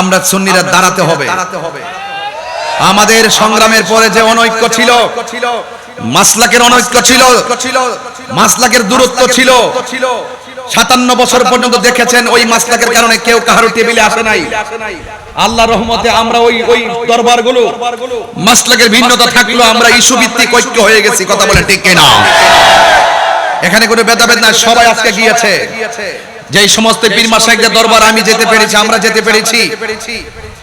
আমরা সুন্নিরা দাঁড়াতে হবে। আমাদের সংগ্রামের পরে যে অনৈক্য ছিল মাসলাকের অনৈক্য ছিল মাসলাকের দূরত্ব ছিল। সাতান্ন বছর পর্যন্ত দেখেছেন ওই মাসলাকের কারণে কেউ কাহারো টেবিলে আসে নাই। আল্লাহ রহমতে আমরা ওই ওই দরবারগুলো মাসলাকের ভিন্নতা থাকলেও আমরা ইস্যু ভিত্তিক ঐক্য হয়ে গেছি কথা বলে ঠিক না এখানে কোনো ভেদাভেদ না সবাই আজকে গিয়েছে। যে সমস্ত পীর মাসাইকদের দরবার আমি যেতে পেরেছি আমরা যেতে পেরেছি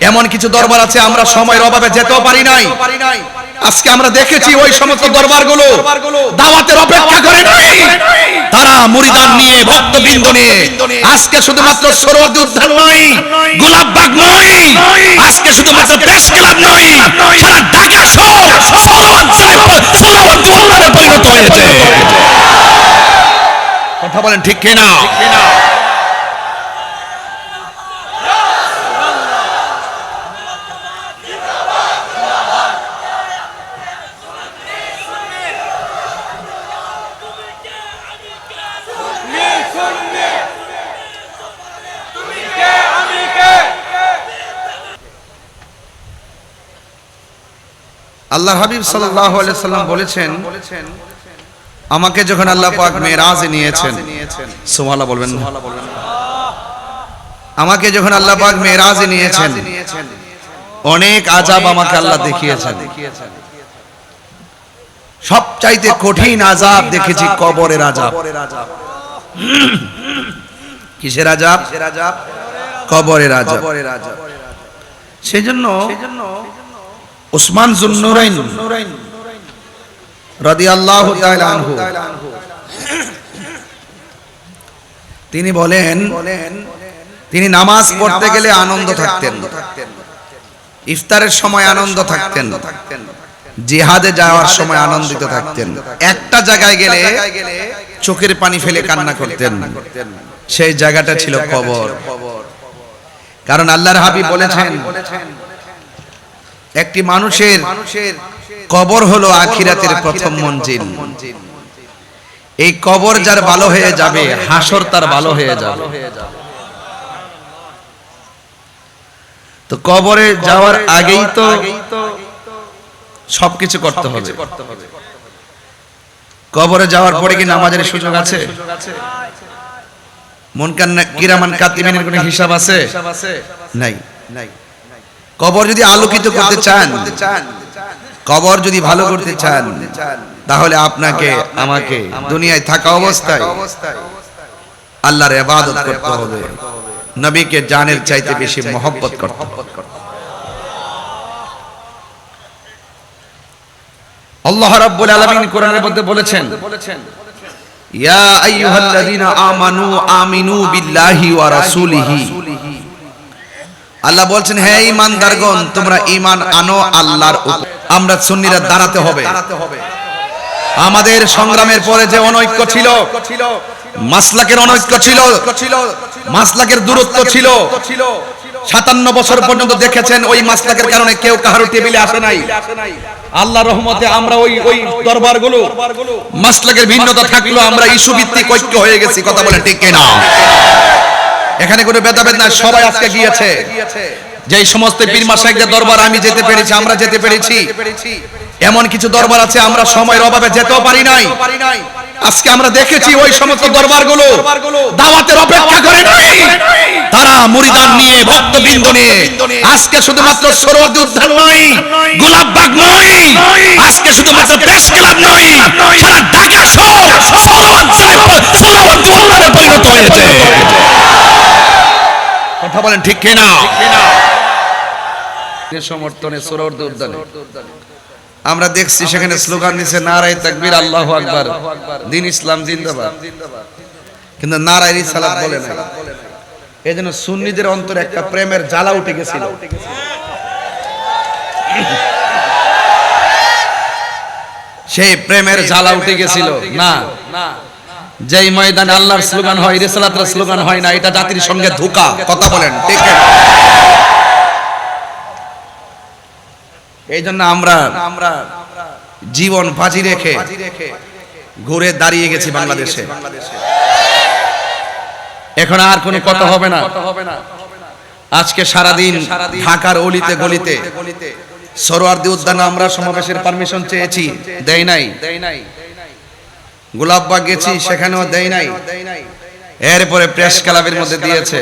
এমন কিছু দরবার আছে আমরা সময়ের অভাবে যেতেও পারি নাই। আজকে আমরা দেখেছি ওই সমস্ত দরবারগুলো দাওয়াতের অপেক্ষা করে নাই। তারা মুরিদান নিয়ে ভক্তবৃন্দ নিয়ে আজকে শুধুমাত্র সরোয়ার্দী উদ্যান নয় গোলাপবাগ নয় আজকে শুধুমাত্র প্রেস ক্লাব নয় সারা ঢাকা শহর পরিণত হয়েছে। কথা বলেন ঠিক কিনা? আল্লাহ হাবিব আলাইহি সাল্লাম বলেছেন, আমাকে যখন আল্লাহ পাক মেরাজে নিয়েছেন, সুবহানাল্লাহ বলবেন আমাকে যখন আল্লাহ পাক মেরাজে নিয়েছেন, অনেক আজাব আমাকে আল্লাহ দেখিয়েছেন। সবচাইতে কঠিন আজাব দেখেছি কবরের আজাব কিসের আজাব কবরের আজাব সেজন্য উসমান জুন্নুরাইন রাদিয়াল্লাহু তাআলা আনহু। তিনি বলেন, তিনি নামাজ পড়তে গেলে আনন্দ থাকতেন। ইফতারের সময় আনন্দ থাকতেন। জিহাদে যাওয়ার সময় আনন্দিত থাকতেন। একটা জায়গায় গেলে চোখের পানি ফেলে কান্না করতেন। সেই জায়গাটা ছিল কবর। কারণ আল্লাহর হাবিব বলেছেন একটি মানুষের কবর হলো আখিরাতের প্রথম মঞ্জিল। এই কবর যার ভালো হয়ে যাবে হাসর তার ভালো হয়ে যাবে। তো কবরে যাওয়ার আগেই তো সবকিছু করতে হবে। কবরে যাওয়ার পরে কি নামাজের সুযোগ আছে? মন কান্না কিরামান কাতিমিনের কোনো হিসাব আছে? নাই। নাই। কবর যদি আলোকিত করতে চান কবর যদি ভালো করতে চান তাহলে আপনাকে আমাকে দুনিয়ায় থাকা অবস্থায় আল্লাহর ইবাদত করতে হবে। নবীকে জানের চাইতে বেশি মহব্বত করতে আল্লাহ রাব্বুল আলামিন কোরআনের মধ্যে বলেছেন ইয়া আইয়ুহাল্লাযীনা আমানু আমিনু বিল্লাহি ওয়া রাসূলিহি। আল্লাহ বলছেন হে ইমানদারগণ তোমরা ঈমান আনো আল্লাহর আমরা সুন্নিরা দাঁড়াতে হবে। আমাদের সংগ্রামের পরে যে অনৈক্য ছিল মাসলাকের অনৈক্য ছিল মাসলাকের দূরত্ব ছিল। সাতান্ন বছর পর্যন্ত দেখেছেন ওই মাসলাকের কারণে কেউ কাহারো টেবিলে আসে নাই। আল্লাহ রহমতে আমরা ওই ওই দরবারগুলো মাসলাকের ভিন্নতা থাকলেও আমরা ইস্যু ভিত্তিক ঐক্য হয়ে গেছি। কথা বলে ঠিক না এখানে কোনো ভেদাভেদ নাই সবাই আজকে গিয়েছে। যে সমস্ত পীর মাসাইকদের দরবার আমি যেতে পেরেছি আমরা যেতে পেরেছি। এমন কিছু দরবার আছে আমরা সময়ের অভাবে যেতেও পারি নাই। আজকে আমরা দেখেছি ওই সমস্ত দরবারগুলো দাওয়াতের অপেক্ষা করে নাই। তারা মুরিদান নিয়ে ভক্তবৃন্দ নিয়ে আজকে শুধুমাত্র সরোয়ার্দী উদ্যান নয় গোলাপবাগ নয়। আজকে শুধুমাত্র প্রেস ক্লাব নয় সারা ঢাকা শহর উদ্যানে পরিণত হয়েছে। কথা বলেন ঠিক কিনা? সমর্থনে সরোয়ার্দী উদ্যানে আমরা দেখছি সেখানে স্লোগান দিছে নারায় তাকবীর আল্লাহু আকবার। দিন ইসলাম জিন্দাবাদ। কিন্তু নারায় রিসালাত বলে না এই জন্য সুন্নিদের অন্তরে একটা প্রেমের জ্বালা উঠে গেছিল। সেই প্রেমের জ্বালা উঠে গেছিল। না। যেই ময়দানে আল্লাহর স্লোগান হয় রিসালাতের স্লোগান হয় না এটা জাতির সঙ্গে ধোকা কথা বলেন ঠিক এই জন্য আমরা আমরা জীবন বাজি রেখে ঘুরে দাঁড়িয়ে গেছি বাংলাদেশে। এখন আর কোনো কথা হবে না। আজকে সারাদিন ঢাকার অলিতে গলিতে সরোয়ার্দি উদ্যানে আমরা সমাবেশের পারমিশন চেয়েছি। দেয় নাই। গোলাপবাগ গেছি সেখানেও দেয় নাই। এরপরে প্রেস ক্লাবের মধ্যে দিয়েছে।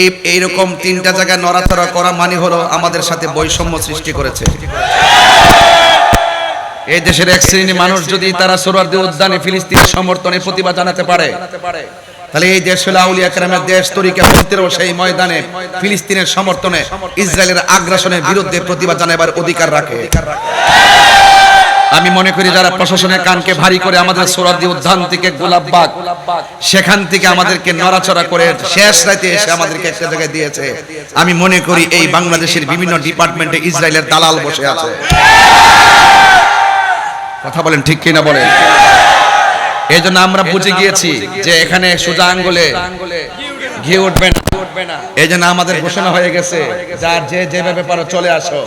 এই এইরকম তিনটা জায়গায় নড়াচড়া করা মানে হলো আমাদের সাথে বৈষম্য সৃষ্টি করেছে। এই দেশের এক শ্রেণি মানুষ যদি তারা সোহরাওয়ার্দী উদ্যানে ফিলিস্তিনের সমর্থনে প্রতিবাদ জানাতে পারে। তাহলে এই দেশ হলো আউলিয়া কেরামের দেশ তরিকা পন্থীরাও সেই ময়দানে ফিলিস্তিনের সমর্থনে ইসরায়েলের আগ্রাসনের বিরুদ্ধে প্রতিবাদ জানাবার অধিকার রাখে। আমি মনে করি যারা প্রশাসনের কানকে ভারী করে আমাদের সোরাদি উদ্যান থেকে গোলাপবাগ সেখান থেকে আমাদেরকে নড়াচড়া করে শেষ রাতে এসে আমাদেরকে একটা জায়গায় দিয়েছে। আমি মনে করি এই বাংলাদেশের বিভিন্ন ডিপার্টমেন্টে ইসরায়েলের দালাল বসে আছে। কথা বলেন ঠিক কিনা বলেন? এই জন্য আমরা বুঝে গিয়েছি যে এখানে সোজা আঙ্গুলে ঘি উঠবে না। এই জন্য আমাদের ঘোষণা হয়ে গেছে যার যে যেভাবে পারো চলে আসো।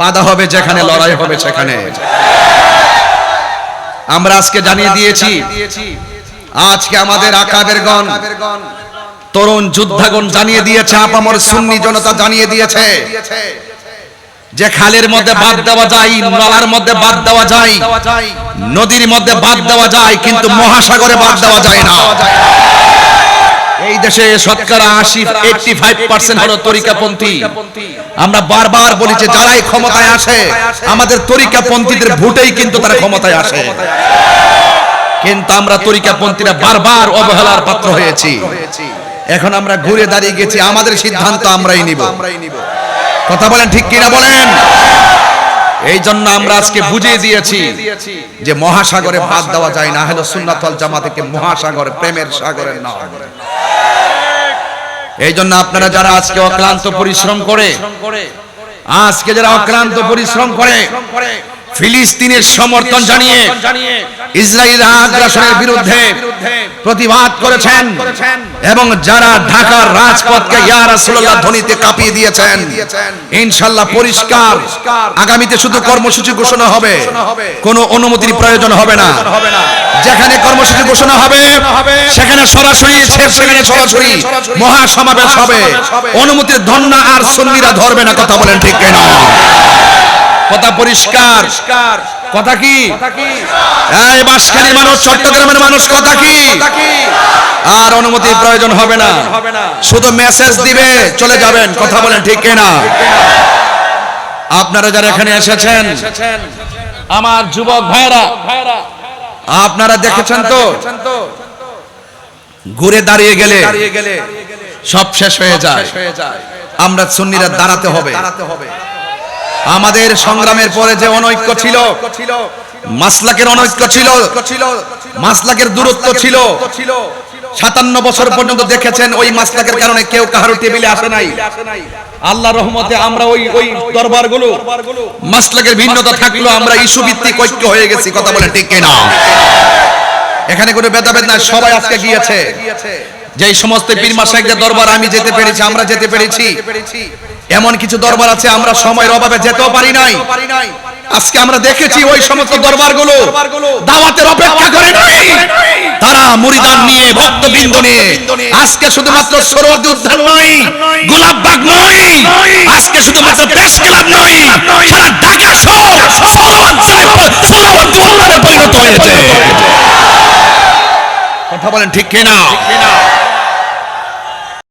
বাধা হবে যেখানে লড়াই হবে সেখানে। আমরা আজকে জানিয়ে দিয়েছি আজকে আমাদের আকাবের গণ তরুণ যুদ্ধাগণ জানিয়ে দিয়েছে আপামর সুন্নি জনতা জানিয়ে দিয়েছে। যে খালের মধ্যে বাদ দেওয়া যায় নলার মধ্যে বাদ দেওয়া যায় নদীর মধ্যে বাদ দেওয়া যায় কিন্তু মহাসাগরে বাদ দেওয়া যায় না। দেশে শতকরা আশি এইটটি ফাইভ পার্সেন্ট হলো তরিকাপন্থী। আমরা বারবার বলি যে যারাই ক্ষমতায় আসে, আমাদের তরিকাপন্থীদের ভোটেই কিন্তু তারা ক্ষমতায় আসে। কিন্তু আমরা তরিকাপন্থীরা বারবার অবহেলার পাত্র হয়েছি। এখন আমরা ঘুরে দাঁড়িয়ে গেছি, আমাদের সিদ্ধান্ত আমরাই নিব। কথা বলেন ঠিক কিনা বলেন? এই জন্য আমরা আজকে বুঝিয়ে দিয়েছি যে মহাসাগরে ভাত দেওয়া যায় না হলো সুন্নাতল জামাতকে মহাসাগর, প্রেমের সাগরের নাম। এই জন্য আপনারা যারা আজকে অক্লান্ত পরিশ্রম করে, আজকে যারা অক্লান্ত পরিশ্রম করে, ফিলিস্তিনের সমর্থন জানিয়ে ইসরায়েল আগ্রাসনের বিরুদ্ধে প্রতিবাদ করেছেন এবং যারা ঢাকার রাজপথকে ইয়া রাসূলুল্লাহ ধ্বনিতে কাঁপিয়ে দিয়েছেন। ইনশাআল্লাহ পরিষ্কার। আগামীতে শুধু কর্মসূচি ঘোষণা হবে। কোনো অনুমতির প্রয়োজন হবে না। যেখানে কর্মসূচি ঘোষণা হবে সেখানে সরাসরি সেখানে সরাসরি মহা সমাবেশ হবে। অনুমতির ধন্না আর সুন্নিরা ধরবে না কথা বলেন ঠিক কিনা। কথা পরিষ্কার। কথা কি? এই বাসখালীর মানুষ চট্টগ্রামের মানুষ কথা কি? আর অনুমতির প্রয়োজন হবে না। শুধু মেসেজ দিবে চলে যাবেন কথা বলেন ঠিক কিনা? আপনারা যারা এখানে এসেছেন আমার যুবক ভাইরা আপনারা দেখেছেন তো? ঘুরে দাঁড়িয়ে গেলে সব শেষ হয়ে যায়। আমরা সুন্নিরা দাঁড়াতে হবে। দাঁড়াতে হবে। আমাদের সংগ্রামের পরে যে অনৈক্য ছিল, মাসলাকের অনৈক্য ছিল, মাসলাকের দূরত্ব ছিল। সাতান্ন বছর পর্যন্ত দেখেছেন ওই মাসলাকের কারণে কেউ কাহারো টেবিলে আসে নাই। আল্লাহ রহমতে আমরা ওই ওই দরবারগুলো, মাসলাকের ভিন্নতা থাকল, আমরা ইস্যু ভিত্তিক ঐক্য হয়ে গেছি, কথা বলে ঠিক না এখানে কোনো ভেদাভেদ নাই, সবাই আজকে গিয়েছে। যে সমস্ত পীর মাসাইকদের দরবার আমি যেতে পেরেছি, আমরা যেতে পেরেছি। এমন কিছু দরবার আছে, আমরা সময়ের অভাবে যেতেও পারি নাই। আজকে আমরা দেখেছি ওই সমস্ত দরবারগুলো দাওয়াতের অপেক্ষা করে নাই। তারা মুরিদান নিয়ে, ভক্তবৃন্দ নিয়ে, আজকে শুধুমাত্র সরোয়ার্দী উদ্যান নয় গোলাপবাগ নয়, আজকে শুধুমাত্র প্রেস ক্লাব নয়, সারা ঢাকা শহর পরিণত হয়েছে। কথা বলেন ঠিক কিনা?